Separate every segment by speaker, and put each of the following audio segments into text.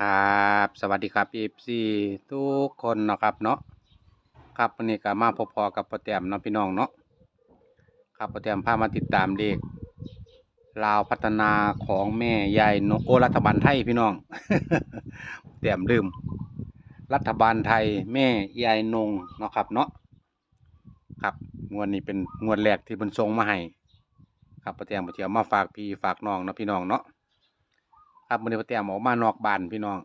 Speaker 1: ครับ สวัสดีครับ FC ทุกคนเนาะครับเนาะครับวันนี้ก็มาพอๆกับพ่อแตมเนาะพี่น้องเนาะครับพ่อแตมพามาติดตามเลขลาวพัฒนาของแม่ยายนกโอรัฐบาลไทยพี่น้องแต้มลืม รัฐบาลไทยแม่ยายนงเนาะครับเนาะครับงวดนี้เป็นงวดแรกที่เพิ่นส่งมาให้ครับพ่อแตมพ่อเที่ยวมาฝากพี่ฝากน้องเนาะพี่น้องเนาะ ครับมื้อนี้พ่อแต้มออกมานอกบ้านพี่น้อง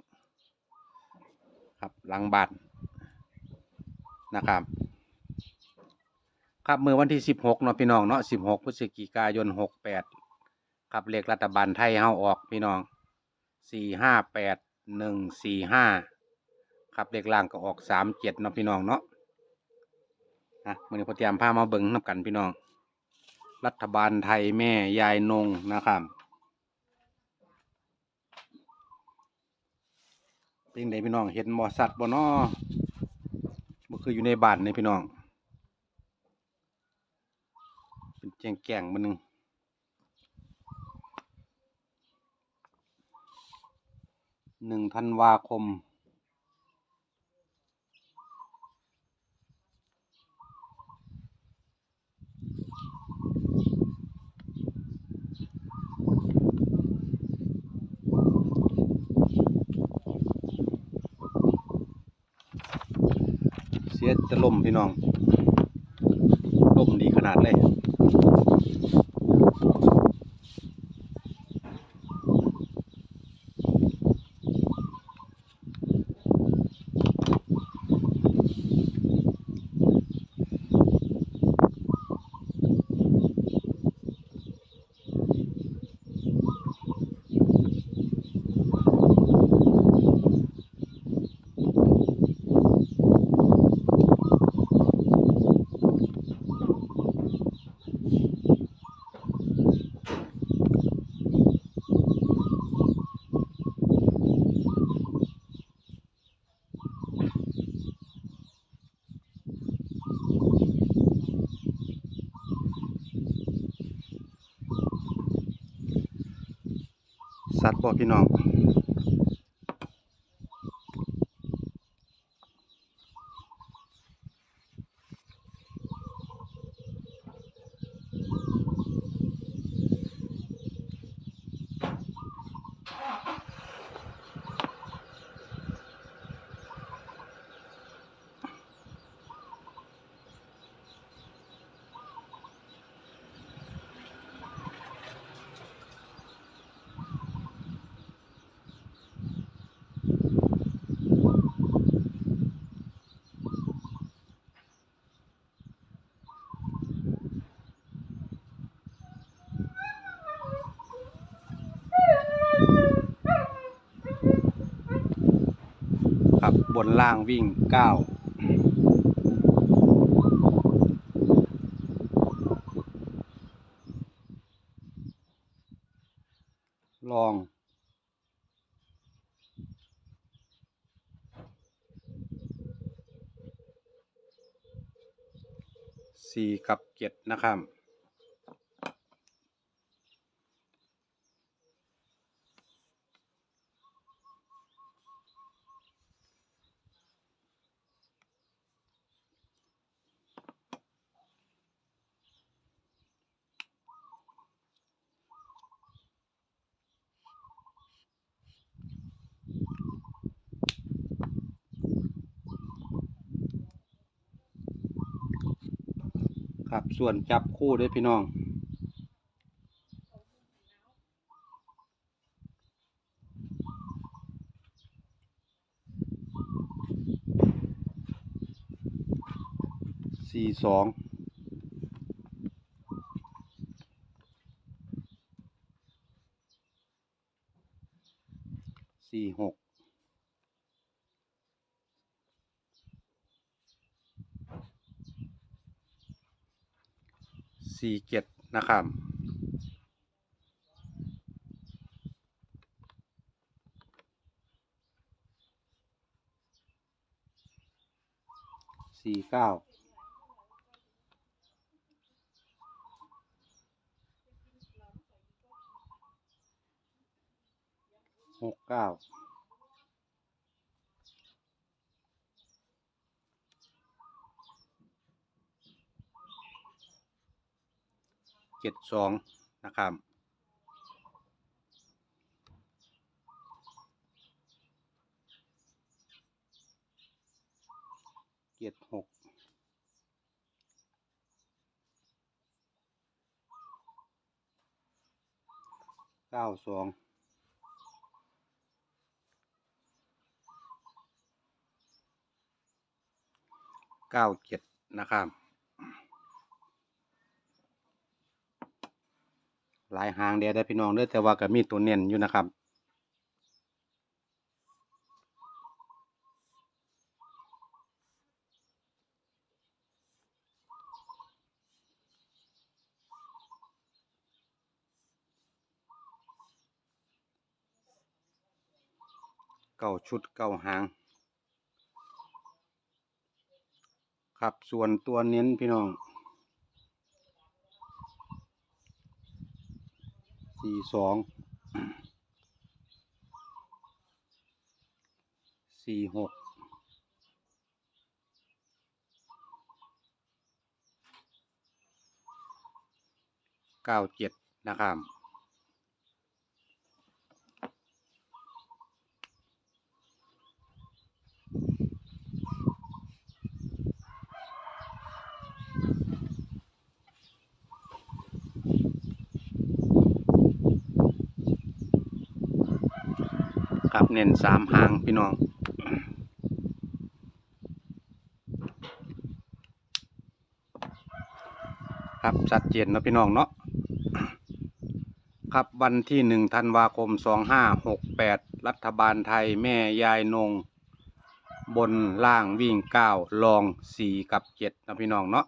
Speaker 1: ครับหลังบ้านนะครับ ครับมือวันที่สิบหกเนาะพี่น้องเนาะสิบหกพฤศจิกายนหกแปดครับเลขรัฐบาลไทยเฮาออกพี่น้องสี่ห้าแปดหนึ่งสี่ห้าครับเลขล่างก็ออกสามเจ็ดเนาะพี่น้องเนาะนะมือนี้พอแต้มพามาเบิ่งนับกันพี่น้อง รัฐบาลไทยแม่ยายนงนะครับ เป็นไงพี่น้องเห็นบ่สัตว์บ่น้อบ่คืออยู่ในบ้านนี่พี่น้อง เป็นแจงแก่งมันหนึงหนึ่งธันวาคม เสียจะล่ มพี่น้องล่มดีขนาดเลย สัตว์บ่พี่น้อง บนล่างวิ่งเก้าลอง สี่กับเจ็ดนะครับ ครับ ส่วนจับคู่ด้วยพี่น้อง สี่สองสี่หก สี่เจ็ดนะครับสี่เก้าหกเก้า จ็ดสองนะครับเจ็ดหกเก้าสองเก้าเจ็ดนะครับ หลายหางเดียได้พี่น้องเด้อแต่ว่าก็มีตัวเน้นอยู่นะครับเก้าชุดเก้าหาง ครับส่วนตัวเน้นพี่น้อง สี่สองสี่หกเก้าเจ็ดนะครับ ครับ เน้นสามหางพี่น้องครับชัดเจนเนะพี่น้องเนาะครับวันที่หนึ่งธันวาคมสองห้าหกแปดรัฐบาลไทยแม่ยายนง บนล่างวิ่งเก้าลองสี่กับเจ็ดนะพี่น้องเนาะ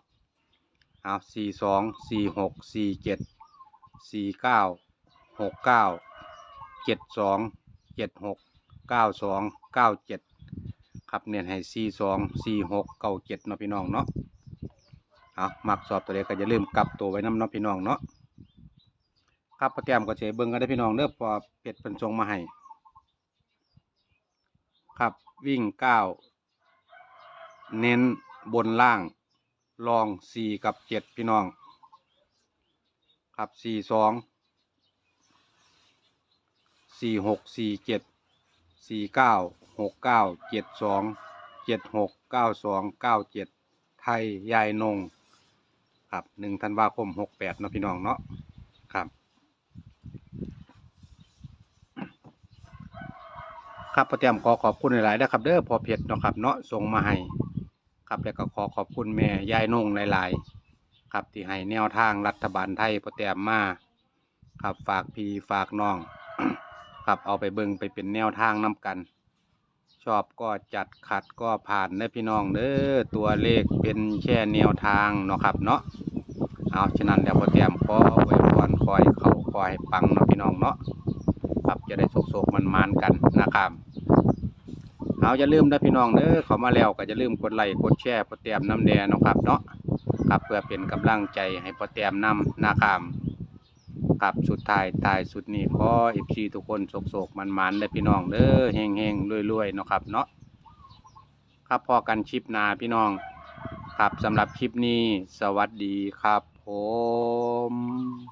Speaker 1: เอาสี่สองสี่หกสี่เจ็ดสี่เก้าหกเก้าเจ็ดสอง เจ็ดหกเก้าสองเก้าเจ็ดครับเน้นให้สี่สองสี่หกเก้าเจ็ดเนาะพี่น้องเนาะเอามักสอบตัวเด็กก็อย่าลืมกลับตัวไว้น้ำเนาะพี่น้องเนาะครับประเตรียมก็เฉยเบิ้งก็ได้พี่น้องเด้อพอเป็ดเป็นทรงมาให้ครับวิ่งเก้าเน้นบนล่างลองสี่กับเจ็ดพี่น้อง ครับสี่สอง สี่หกสี่เจ็ดสี่เก้าหกเก้าเจ็ดสองเจ็ดหกเก้าสองเก้าเจ็ดไทยยายนง ครับหนึ่งธันวาคมหกแปดเนาะพี่น้องเนาะครับ ครับประเตรียมขอขอบคุณหลายๆนะครับเด้อพอเพชรเนาะครับเนาะส่งมาให้ครับแล้วก็ขอขอบคุณแม่ยายนงหลายๆ ครับที่ให้แนวทางรัฐบาลไทยประเตรียมมาครับฝากพี่ฝากน้อง ครับ เอาไปเบิ่งไปเป็นแนวทางนํกัน ชอบก็จัดขัดก็ผ่านเด้อพี่น้องเด้อตัวเลขเป็นแค่แนวทางเนาะครับเนาะเอาฉะนั้นแล้วพอเตรียมขอไว้พรคอยเขาคอยปังเนาะพี่น้องเนาะครับจะได้โศกๆมันๆกันนะครับเอาอย่าลืมนะพี่น้องเด้อเขามาแล้วก็อย่าลืมกดไลค์กดแชร์โปรแตมน้ำแดงนาะครับเนาะครับเพื่อเป็นกำลังใจให้โปรแตมนำนะครับ ครับสุดท้ายตายสุดนี้ขอเอฟซีทุกคนโศกๆมันๆเลยพี่น้องเด้อเฮงๆรวยๆเนาะครับเนาะครับพอกันชิปนาพี่น้อง ครับสำหรับคลิปนี้ สวัสดีครับผม